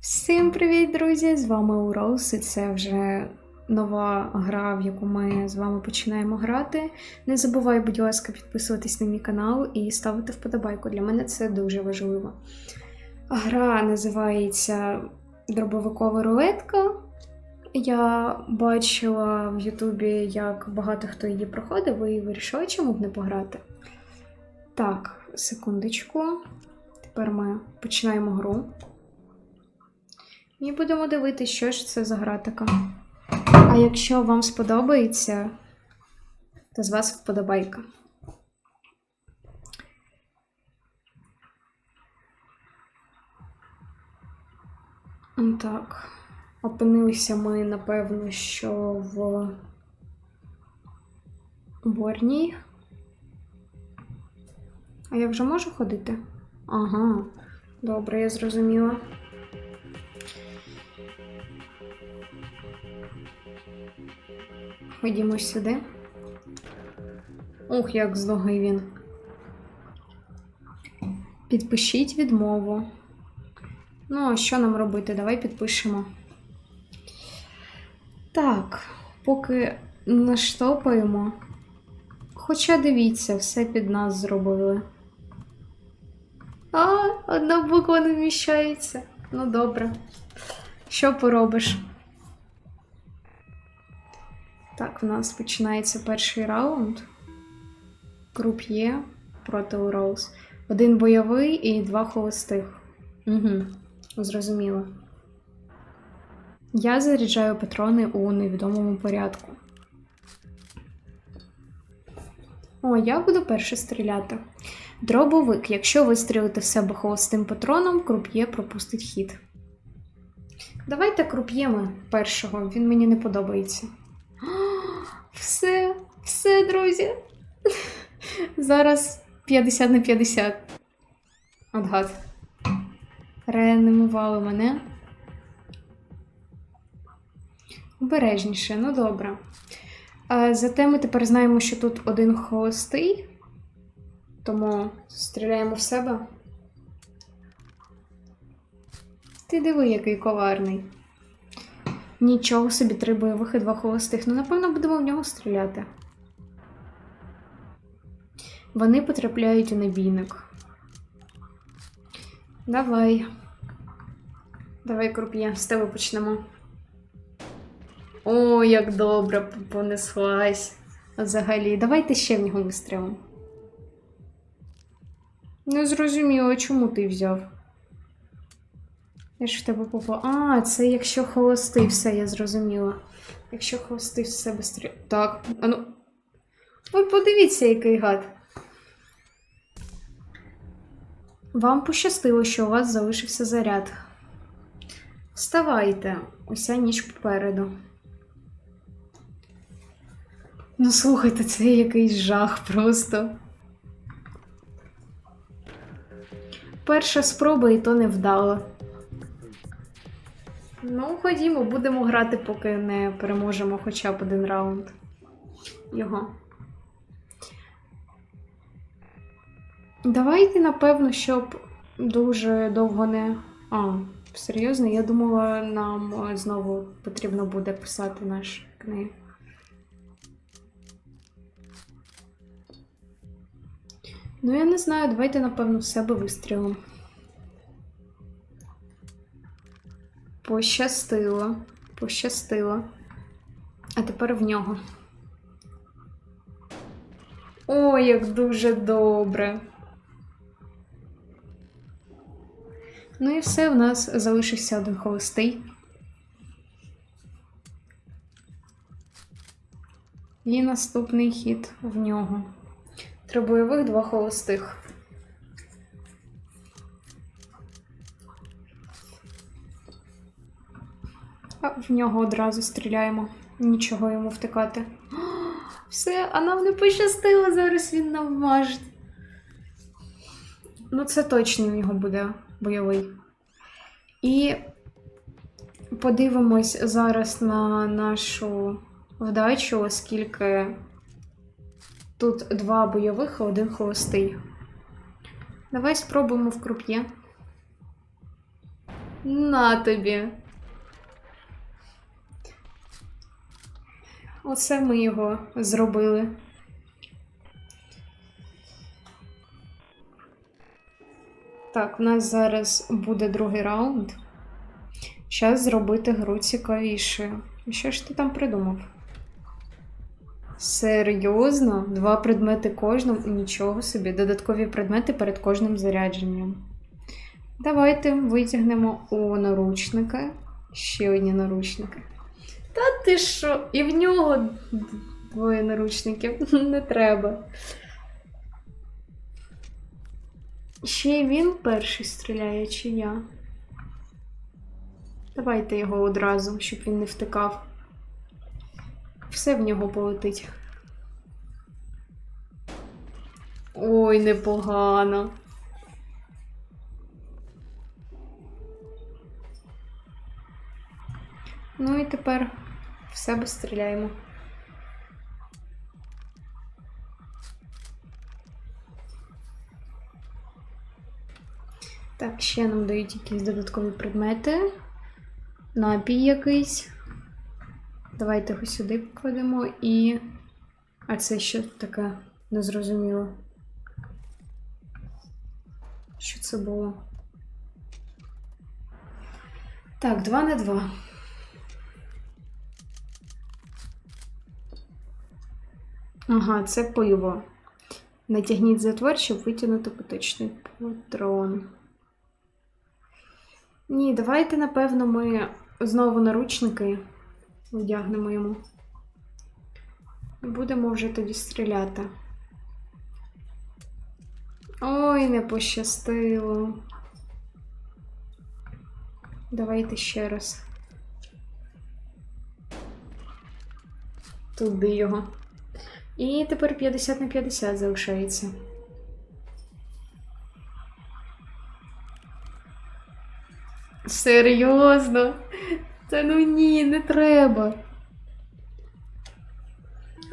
Всім привіт, друзі! З вами Урос, і це вже нова гра, в яку ми з вами починаємо грати. Не забувай, будь ласка, підписуватись на мій канал і ставити вподобайку. Для мене це дуже важливо. Гра називається Дробовикова рулетка. Я бачила в Ютубі, як багато хто її проходив, і вирішила, чому б не пограти. Так, секундочку. Тепер ми починаємо гру. І будемо дивитися, що ж це за гра така. А якщо вам сподобається, то з вас вподобайка. Так. Опинилися ми, напевно, що в Борній. А я вже можу ходити? Ага, добре, я зрозуміла. Ходімо сюди. Ух, як з ноги він. Підпишіть відмову. Ну, а що нам робити? Давай підпишемо. Так, поки наштопаємо. Хоча дивіться, все під нас зробили. А, одна буква не вміщається. Ну добре. Що поробиш? Так, в нас починається перший раунд. Круп'є проти Роуз. Один бойовий і два холостих. Угу, зрозуміло. Я заряджаю патрони у невідомому порядку. О, я буду перше стріляти. Дробовик. Якщо вистрілити в себе холостим патроном, круп'є пропустить хід. Давайте круп'ємо першого, він мені не подобається. Все, все, друзі. Зараз 50 на 50. От. Реанімували мене. Обережніше, ну добре. Зате ми тепер знаємо, що тут один холостий. Тому стріляємо в себе. Ти диви, який коварний. Нічого собі, три бойових і два холостих. Ну, напевно, будемо в нього стріляти. Вони потрапляють у набійник. Давай. Давай, круп'є, з тебе почнемо. О, як добре понеслась. Взагалі, давайте ще в нього вистрілимо. Не зрозуміло, чому ти взяв? Я ж в тебе попала. А, це якщо холостий, все, я зрозуміла. Якщо холостий в себе. Так, а ну. Ви подивіться, який гад. Вам пощастило, що у вас залишився заряд. Вставайте, уся ніч попереду. Ну, слухайте, це якийсь жах просто. Перша спроба і то не вдала. Ну, ходімо, будемо грати, поки не переможемо хоча б один раунд. Його. Давайте, напевно, щоб дуже довго не. А, серйозно, я думала, нам е, знову потрібно буде писати наш книги. Ну, я не знаю, давайте, напевно, в себе вистрілимо. Пощастило. Пощастило. А тепер в нього. О, як дуже добре. Ну і все, у нас залишився один холостий. І наступний хід в нього. Три бойових, два холостих. В нього одразу стріляємо. Нічого йому втикати. О, Все, а нам не пощастило, зараз він нам вмажить. Ну, це точно в нього буде бойовий. І подивимось зараз на нашу вдачу, оскільки тут два бойових, а один холостий. Давай спробуємо в круп'є. На тобі. Оце ми його зробили. Так, у нас зараз буде другий раунд. Час зробити гру цікавішою. Що ж ти там придумав? Серйозно? Два предмети кожному? Нічого собі. Додаткові предмети перед кожним зарядженням. Давайте витягнемо о наручники. Ще одні наручники. Та ти що? І в нього двоє наручників. Не треба. Ще й він перший стріляє, чи я? Давайте його одразу, щоб він не втикав. Все в нього полетить. Ой, непогано. Ну і тепер в себе стріляємо. Так, ще нам дають якісь додаткові предмети. Напій якийсь. Давайте його сюди покладемо і. А це що таке? Незрозуміло. Що це було? Так, 2 на 2. Ага, це пиво. Натягніть затвор, щоб витягнути поточний патрон. Ні, давайте, напевно, ми знову наручники вдягнемо йому. Будемо вже тоді стріляти. Ой, не пощастило. Давайте ще раз. Туди його. І тепер 50 на 50 залишається. Серйозно? Та ну ні, не треба.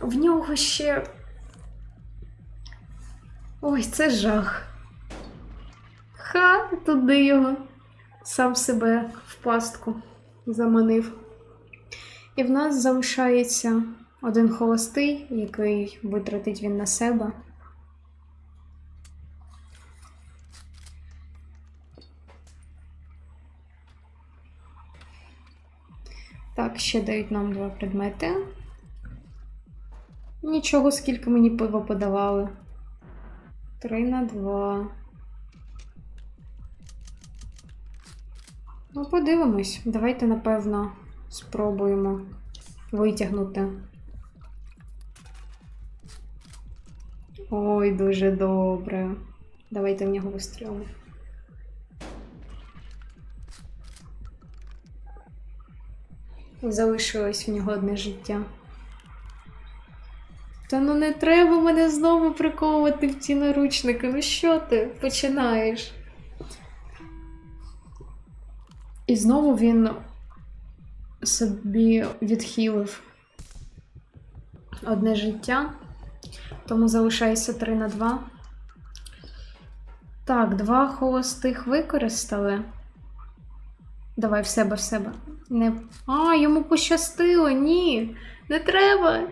В нього ще. Ой, це жах. Ха, туди його. Сам себе в пастку заманив. І в нас залишається один холостий, який витратить він на себе. Так, ще дають нам два предмети. Нічого, скільки мені пива подавали. Три на два. Ну, подивимось. Давайте, напевно, спробуємо витягнути. Ой, дуже добре. Давайте в нього вистрілимо. Залишилось в нього одне життя. Та ну не треба мене знову приковувати в ті наручники. Ну що ти починаєш? І знову він собі відхилив одне життя, тому залишається 3 на 2. Так, два холостих використали. Давай в себе в себе. Не... А, йому пощастило, ні. Не треба.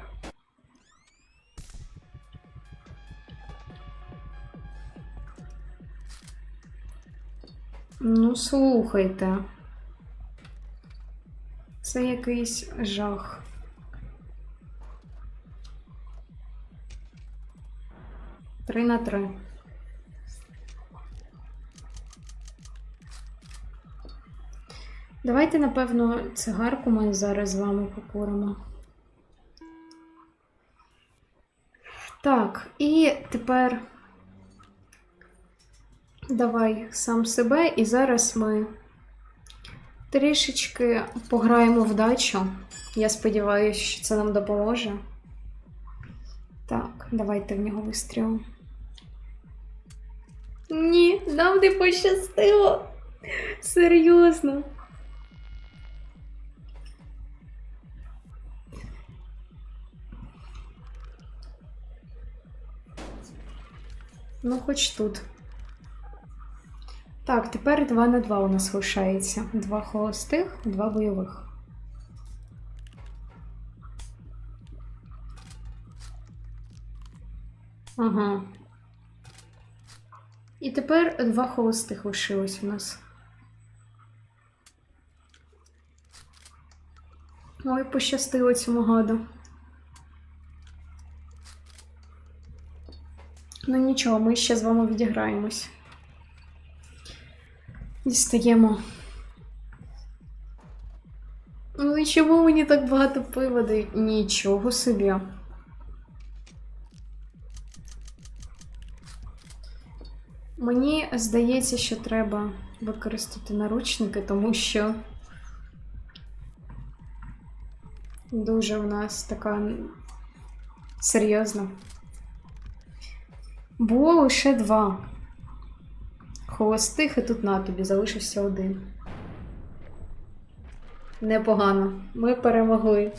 Ну, слухайте. Це якийсь жах. Три на три. Давайте, напевно, цигарку ми зараз з вами покуримо. Так, і тепер давай сам себе, і зараз ми трішечки пограємо в дачу. Я сподіваюся, що це нам допоможе. Так, давайте в нього вистрілимо. Ні, нам не пощастило. Серйозно. Ну, хоч тут. Так, тепер 2 на 2 у нас лишається. Два холостих, два бойових. Ага. І тепер два холостих лишилось у нас. Ой, пощастило цьому гаду. Ну нічого, ми ще з вами відіграємось. Дістаємо. Ну і чому мені так багато пива дають? Нічого собі. Мені здається, що треба використати наручники, тому що дуже у нас така серйозна. Було лише два. Холостих, і тут на тобі залишився один. Непогано. Ми перемогли.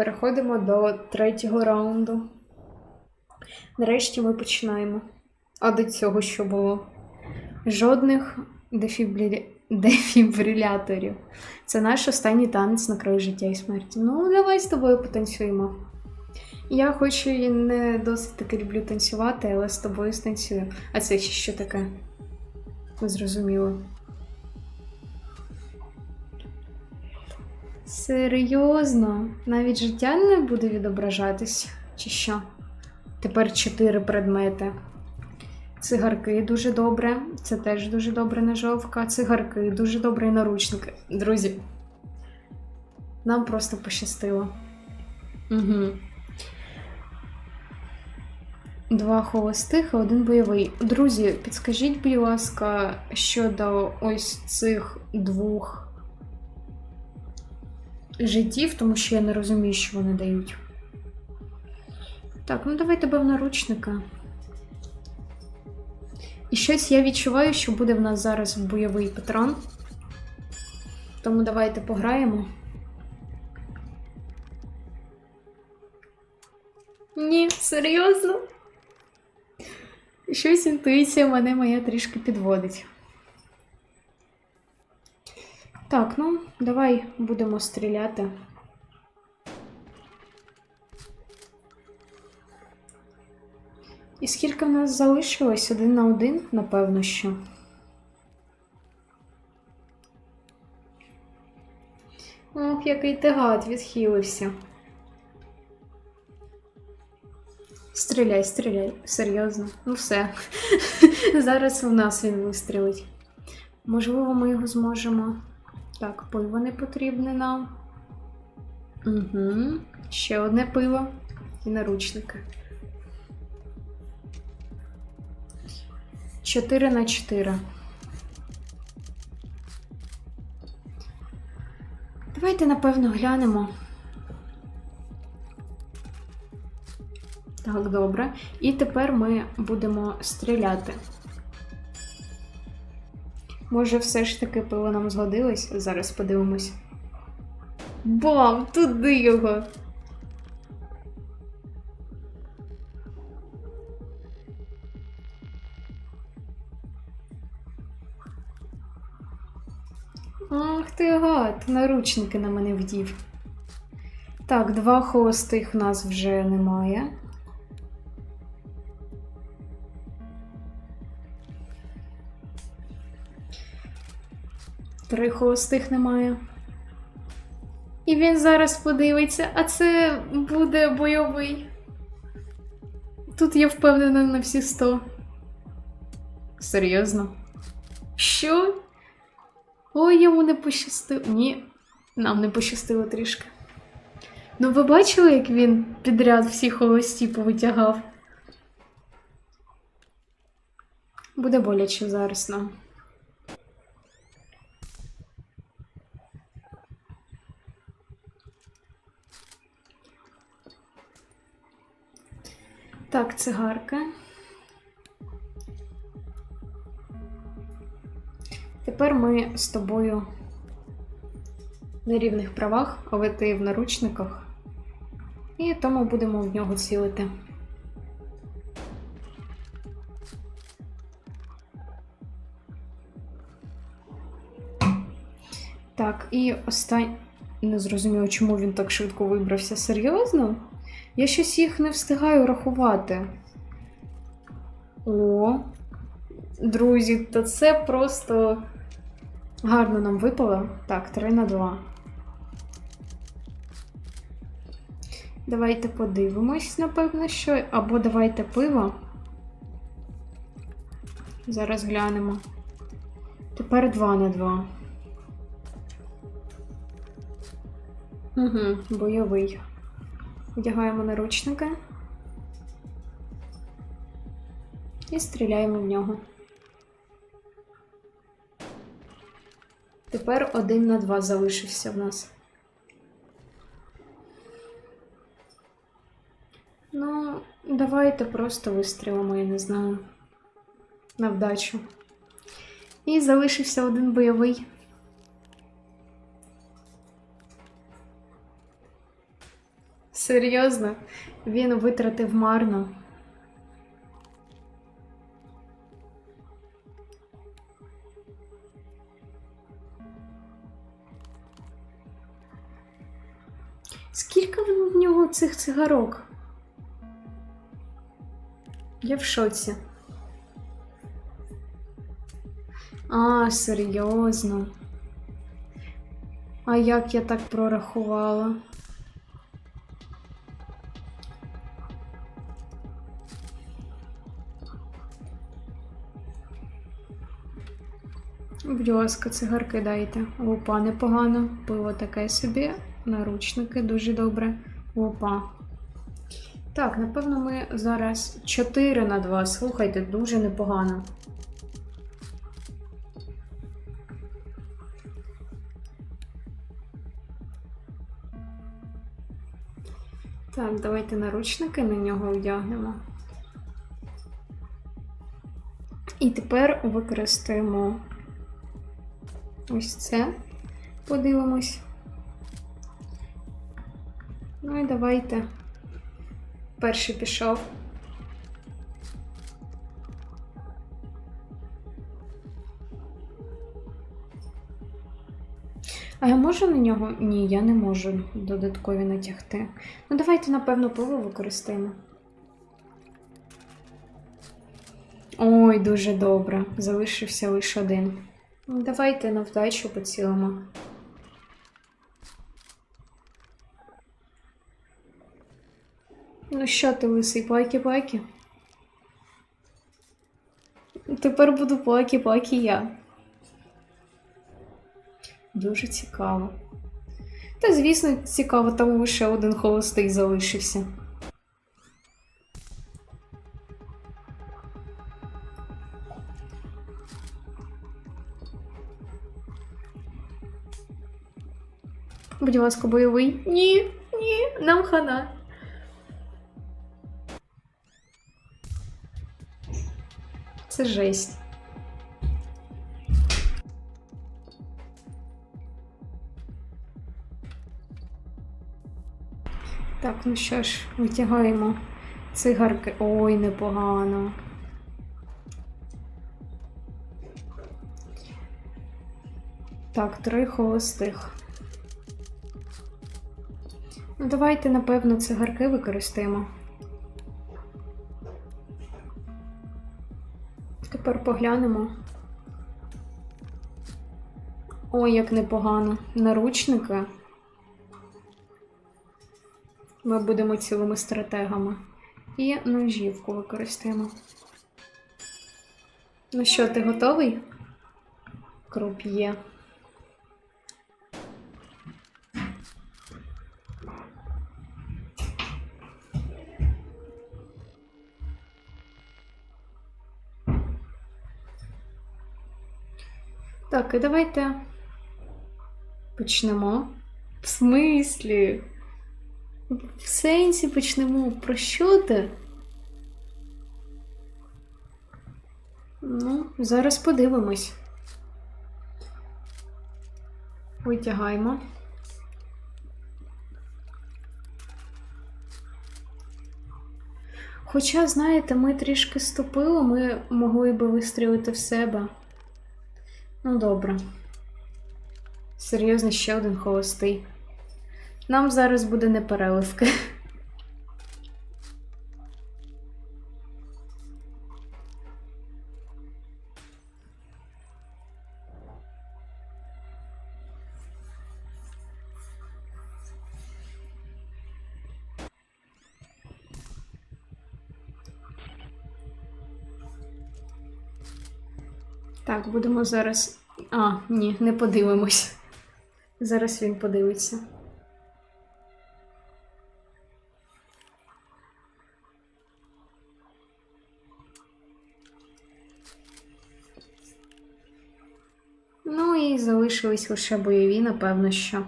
Переходимо до третього раунду. Нарешті ми починаємо. А до цього що було? Жодних дефібрилі... дефібриляторів. Це наш останній танець на краю життя і смерті. Ну, давай з тобою потанцюємо. Я хочу і не досить таки люблю танцювати, але з тобою станцюю. А це ще що таке? Зрозуміло. Серйозно? Навіть життя не буде відображатись, чи що? Тепер чотири предмети. Цигарки дуже добре. Це теж дуже добре ножовка. Цигарки дуже добре наручники. Друзі. Нам просто пощастило. Угу. Два холостих і один бойовий. Друзі, підскажіть, будь ласка, щодо ось цих двох життів, тому що я не розумію, що вони дають. Так, ну давай тебе в наручника. І щось я відчуваю, що буде в нас зараз бойовий патрон. Тому давайте пограємо. Ні, серйозно. Щось інтуїція мене моя трішки підводить. Так, ну, давай будемо стріляти. І скільки в нас залишилось? Один на один, напевно, що. Ох, який ти гад відхилився. Стріляй, стріляй, серйозно. Ну все. Зараз у нас він вистрілить. Можливо, ми його зможемо. Так, пиво не потрібне нам. Угу. Ще одне пиво і наручники. 4 на 4. Давайте, напевно, глянемо. Так, добре. І тепер ми будемо стріляти. Може, все ж таки пиво нам згодилось? Зараз подивимось. Бам! Туди його! Ах ти гад, наручники на мене вдів. Так, два холостих в нас вже немає. Три холостих немає. І він зараз подивиться, а це буде бойовий. Тут я впевнена на всі сто. Серйозно? Що? Ой, йому не пощастило. Ні, нам не пощастило трішки. Ну, ви бачили, як він підряд всі холості повитягав? Буде боляче зараз нам. Так, цигарка. Тепер ми з тобою на рівних правах, але ти в наручниках. і тому будемо в нього цілити. Так, і останнє. Не зрозуміло, чому він так швидко вибрався. Серйозно? Я щось їх не встигаю рахувати. О, друзі, то це просто гарно нам випало. Так, 3 на 2. Давайте подивимось, напевно, що. Або давайте пиво. Зараз глянемо. Тепер 2 на 2. Угу, бойовий. Одягаємо наручники. І стріляємо в нього. Тепер один на два залишився в нас. Ну, давайте просто вистрілимо, я не знаю. На вдачу. І залишився один бойовий. Серйозно, він витратив марно. Скільки в нього цих цигарок? Я в шоці. А, серйозно. А як я так прорахувала? Будь ласка, цигарки дайте. Опа, непогано. Пиво таке собі. Наручники дуже добре. Опа. Так, напевно, ми зараз 4 на 2. Слухайте, дуже непогано. Так, давайте наручники на нього одягнемо. І тепер використаємо ось це. Подивимось. Ну і давайте. Перший пішов. А я можу на нього? Ні, я не можу додаткові натягти. Ну, давайте, напевно, пиво використаємо. Ой, дуже добре. Залишився лише один. Давайте на вдачу поцілимо. Ну що ти, лисий, плакі-плакі? Тепер буду плакі-плакі я. Дуже цікаво. Та, звісно, цікаво, там лише один холостий залишився. Будь ласка, бойовий. Ні, ні, нам хана. Це жесть. Так, ну що ж, витягаємо цигарки. Ой, непогано. Так, три холостих. Ну, давайте, напевно, цигарки використаємо. Тепер поглянемо. Ой, як непогано. Наручники. Ми будемо цілими стратегами. І ножівку використаємо. Ну що, ти готовий? Круп'є. Так, і давайте почнемо. В смислі? В сенсі почнемо. Про що ти? Ну, зараз подивимось. Витягаємо. Хоча, знаєте, ми трішки ступили, ми могли би вистрілити в себе. Ну, добре. Серйозно, ще один холостий. Нам зараз буде не переливки. Так, будемо зараз. А, ні, не подивимось. Зараз він подивиться. Ну і залишились лише бойові, напевно, що.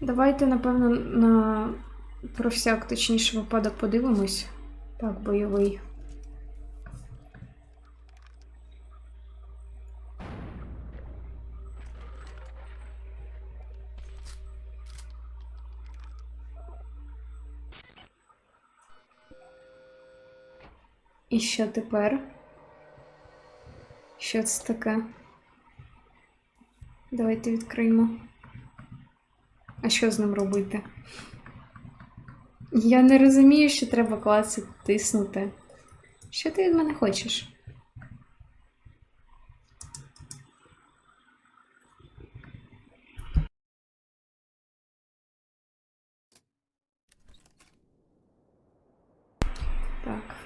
Давайте, напевно, на про всяк точніше випадок подивимось. Так, бойовий. І що тепер? Що це таке? Давайте відкриємо. А що з ним робити? Я не розумію, що треба клацати, тиснути. Що ти від мене хочеш? Так.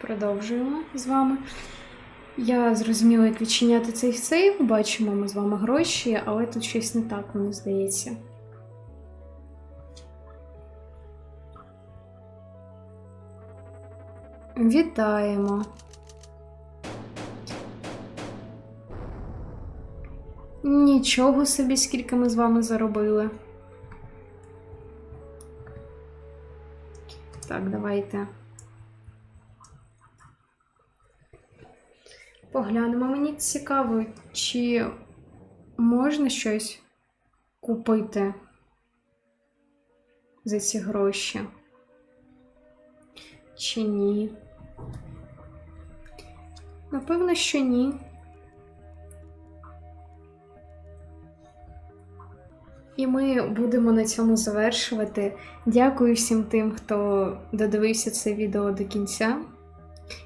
Продовжуємо з вами. Я зрозуміла, як відчиняти цей сейф. Бачимо ми з вами гроші, але тут щось не так, мені здається. Вітаємо. Нічого собі, скільки ми з вами заробили. Так, давайте. Поглянемо. Мені цікаво, чи можна щось купити за ці гроші? Чи ні? Напевно, що ні. І ми будемо на цьому завершувати. Дякую всім тим, хто додивився це відео до кінця.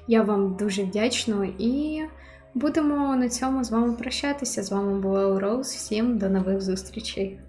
Я вам дуже вдячна і будемо на цьому з вами прощатися. З вами була Роуз. Всім до нових зустрічей!